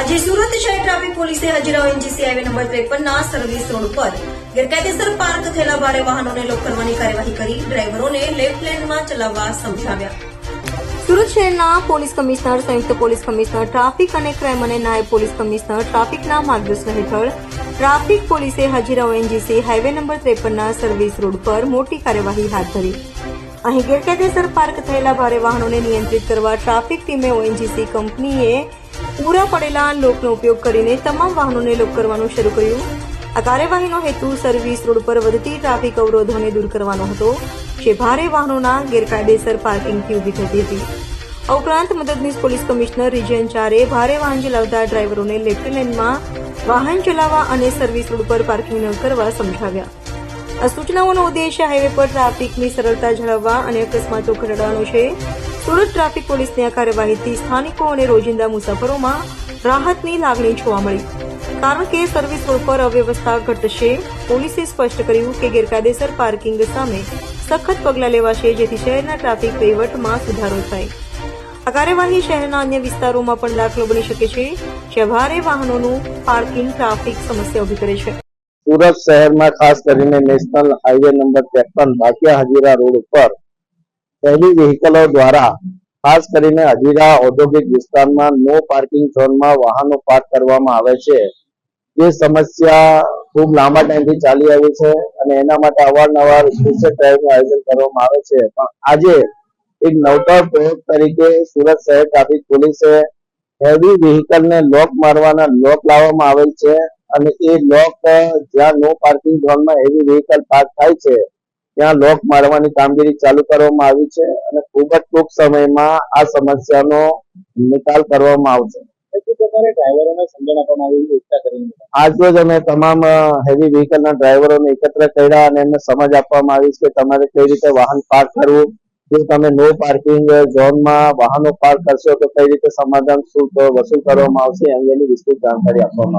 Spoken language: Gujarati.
આજે સુરત શહેર ટ્રાફિક પોલીસે હજીરા એનજીસી હાઈવે નંબર ત્રેપનના સર્વિસ રોડ પર ગેરકાયદેસર પાર્ક થયેલા ભારે વાહનોને લોક કરવાની કાર્યવાહી કરી ડ્રાઈવરોને લેફ્ટ લેનમાં ચલાવવા સમજાવ્યા. સુરત શહેરના પોલીસ કમિશનર, સંયુક્ત પોલીસ કમિશનર, ટ્રાફિક અને ક્રાઇમ અને નાયબ પોલીસ કમિશનર ટ્રાફિકના માર્ગદર્શન હેઠળ ટ્રાફિક પોલીસે હજીરા ઓએનજીસી હાઈવે નંબર ત્રેપનના સર્વિસ રોડ પર મોટી કાર્યવાહી હાથ ધરી. અહીં ગેરકાયદેસર પાર્ક થયેલા ભારે વાહનોને નિયંત્રિત કરવા ટ્રાફિક ટીમે ઓએનજીસી કંપનીએ પૂરા પડેલા લોકનો ઉપયોગ કરીને તમામ વાહનોને લોક કરવાનું શરૂ કર્યું. આ કાર્યવાહીનો હેતુ સર્વિસ રોડ પર વધતી ટ્રાફિક અવરોધોને દૂર કરવાનો હતો, જે ભારે વાહનોના ગેરકાયદેસર પાર્કિંગથી ઊભી થતી હતી. આ ઉપરાંત મદદનીશ પોલીસ કમિશનર રિજન ચારે ભારે વાહન ચલાવતા ડ્રાઈવરોને લેફ્ટ લેનમાં વાહન ચલાવવા અને સર્વિસ રોડ પર પાર્કિંગ ન કરવા સમજાવ્યા. આ સૂચનાઓનો ઉદ્દેશ્ય હાઈવે પર ટ્રાફિકની સરળતા જાળવવા અને અકસ્માતો ઘટાડવાનો છે. સુરત ટ્રાફિક પોલીસની આ કાર્યવાહીથી સ્થાનિકો અને રોજિંદા મુસાફરોમાં રાહતની લાગણી જોવા મળી. કારણ કે સર્વિસ રોડ પર અવ્યવસ્થા ઘટશે, પોલીસે સ્પષ્ટ કર્યું કે ગેરકાયદેસર પાર્કિંગ સામે સખત પગલાં લેવાશે, જેથી શહેરના ટ્રાફિક વહીવટમાં સુધારો થાય. આ કાર્યવાહી શહેરના અન્ય વિસ્તારોમાં પણ દાખલો બની શકે છે, જ્યાં ભારે વાહનોનું પાર્કિંગ ટ્રાફિક સમસ્યા ઊભી કરે છે. સુરત શહેરમાં ખાસ કરીને નેશનલ હાઈવે નંબર ત્રેપન, ભાટિયા હજીરા રોડ ઉપર હેવી વ્હીકલો દ્વારા, ખાસ કરીને અજીરા ઔદ્યોગિક વિસ્તારમાં નો પાર્કિંગ ઝોનમાં વાહનો પાર્ક કરવામાં આવે છે. એ સમસ્યા ખૂબ લાંબા ટાઈમથી ચાલી આવી છે અને એના માટે અવારનવાર સ્પેશિયલ ડ્રાઈવનું આયોજન કરવામાં આવે છે. પણ આજે એક નવતર પ્રયોગ તરીકે સુરત શહેર ટ્રાફિક પોલીસે હેવી વ્હીકલને લોક મારવાના લોક લાવવામાં આવેલ છે અને એ લોક જ્યાં નો પાર્કિંગ ઝોનમાં હેવી વ્હીકલ પાર્ક થાય છે ત્યાં લોક મારવાની કામગીરી ચાલુ કરવામાં આવી છે અને ખૂબ જ ટૂંક સમયમાં આ સમસ્યાનો નિકાલ કરવામાં આવશે. એકઠા કરીને અમે તમામ હેવી વ્હીકલના ડ્રાઈવરોને એકત્ર કર્યા અને એમને સમજ આપવામાં આવી છે કે તમારે કઈ રીતે વાહન પાર્ક કરવું. જો તમે નો પાર્કિંગ ઝોનમાં વાહનો પાર્ક કરશો તો કઈ રીતે સમાધાન વસૂલ કરવામાં આવશે અંગેની વિસ્તૃત જાણકારી આપવામાં